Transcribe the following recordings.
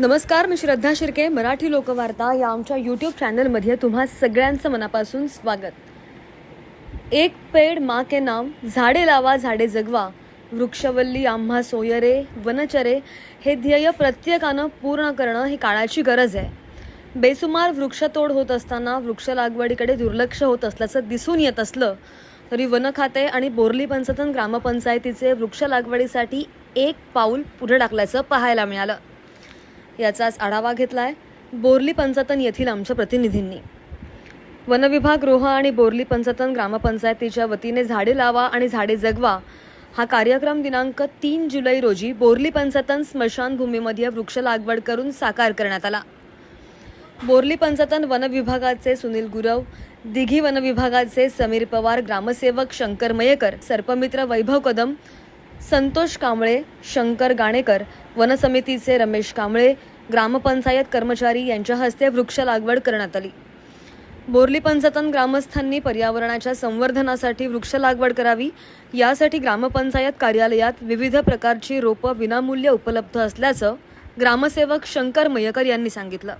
नमस्कार मी श्रद्धा शिर्के मराठी लोकवार्ता या आमच्या यूट्यूब चॅनलमध्ये तुम्हा सगळ्यांचं मनापासून स्वागत. एक पेड मा के नाम झाडे लावा झाडे जगवा वृक्षवल्ली आम्हा सोयरे वनचरे हे ध्येय प्रत्येकानं पूर्ण करणं ही काळाची गरज आहे. बेसुमार वृक्षतोड होत असताना वृक्ष लागवडीकडे दुर्लक्ष होत असल्याचं दिसून येत असलं तरी वन खाते आणि बोरली पंचतन ग्रामपंचायतीचे वृक्ष लागवडीसाठी एक पाऊल पुढे टाकल्याचं पाहायला मिळालं. याचाच आढावा घेतला आहे बोर्ली पंचतन येथील आमच्या प्रतिनिधींनी. वनविभाग रोहा आणि बोर्ली पंचतन ग्रामपंचायतीच्या वतीने झाडे लावा आणि झाडे जगवा हा कार्यक्रम दिनांक तीन जुलै रोजी बोर्ली पंचतन स्मशानभूमीमध्ये वृक्ष लागवड करून साकार करण्यात आला. बोर्ली पंचतन वन विभागाचे सुनील गुरव दिघी वन विभागाचे समीर पवार ग्रामसेवक शंकर मयेकर सर्पमित्र वैभव कदम संतोष कांबळे शंकर गाणेकर वनसमितीचे रमेश कांबळे ग्रामपंचायत कर्मचारी यांच्या हस्ते वृक्ष लागवड करण्यात आली. बोर्ली पंचतन ग्रामस्थांनी पर्यावरणाच्या संवर्धनासाठी वृक्ष लागवड करावी यासाठी ग्रामपंचायत कार्यालयात विविध प्रकारची रोपं विनामूल्य उपलब्ध असल्याचं ग्रामसेवक शंकर मयकर यांनी सांगितलं.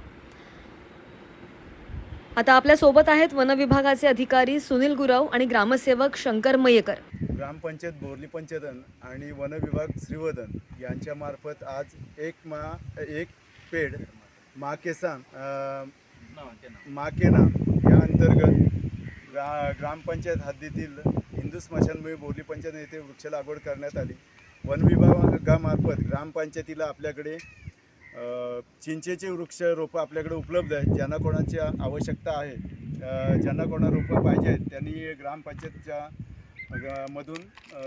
आता आपल्यासोबत आहेत वन विभागाचे अधिकारी सुनील गुराव आणि ग्रामसेवक शंकर मयेकर. ग्रामपंचायत बोरली पंचदन आणि वन विभाग श्रीवदन यांच्यामार्फत आज एक मा एक पेड मा केसान मा के नाम या अंतर्गत ग्रा ग्रामपंचायत हद्दीतील हिंदू स्मशानभूमी बोरली पंचायत येथे वृक्ष लागवड करण्यात आली. वन विभागामार्फत ग्रामपंचायतीला आपल्याकडे चिंचेचे वृक्ष रोपं आपल्याकडे उपलब्ध आहेत ज्यांना कोणाची आवश्यकता आहे ज्यांना कोणा रोपं पाहिजे आहेत त्यांनी ग्रामपंचायतच्या मधून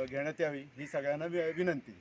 घेण्यात यावी ही सगळ्यांना वि- विनंती.